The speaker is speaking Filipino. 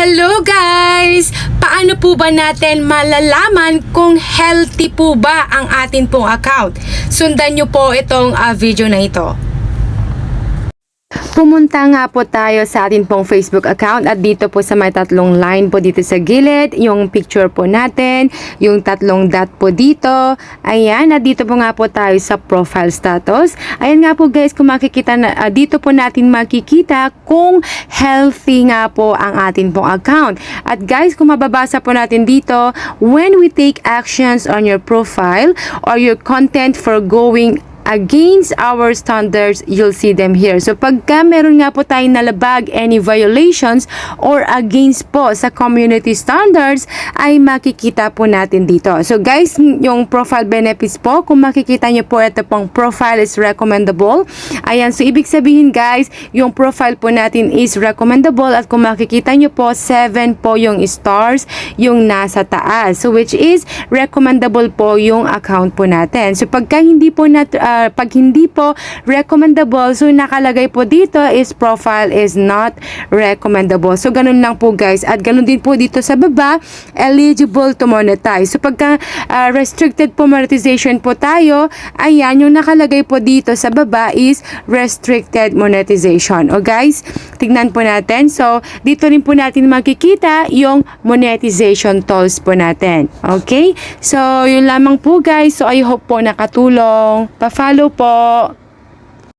Hello guys! Paano po ba natin malalaman kung healthy po ba ang atin pong account? Sundan nyo po itong ah, video na ito. Pumunta nga po tayo sa atin pong Facebook account at dito po sa may tatlong line po dito sa gilid, yung picture po natin, yung tatlong dot po dito. Ayan, at dito po nga po tayo sa profile status. Ayan nga po guys, kung makikita na, ah, dito po natin makikita kung healthy nga po ang atin pong account. At guys, kung mababasa po natin dito, when we take actions on your profile or your content for going against our standards, you'll see them here. So pagka meron nga po tayong nalabag any violations or against po sa community standards, ay makikita po natin dito. So guys, yung profile benefits po, kung makikita nyo po ito pong profile is recommendable. Ayan, so ibig sabihin guys, yung profile po natin is recommendable at kung makikita nyo po, 7 po yung stars yung nasa taas. So which is recommendable po yung account po natin. So pagka hindi po nat ah, pag hindi po recommendable, so nakalagay po dito is profile is not recommendable. So ganun lang po guys. At ganun din po dito sa baba, eligible to monetize. So pagka ah, restricted po monetization po tayo, ayan yung nakalagay po dito sa baba is restricted monetization. O guys, tignan po natin. So dito rin po natin makikita yung monetization tools po natin. Okay? So yun lamang po guys. So I hope po nakatulong. Pa-follow po.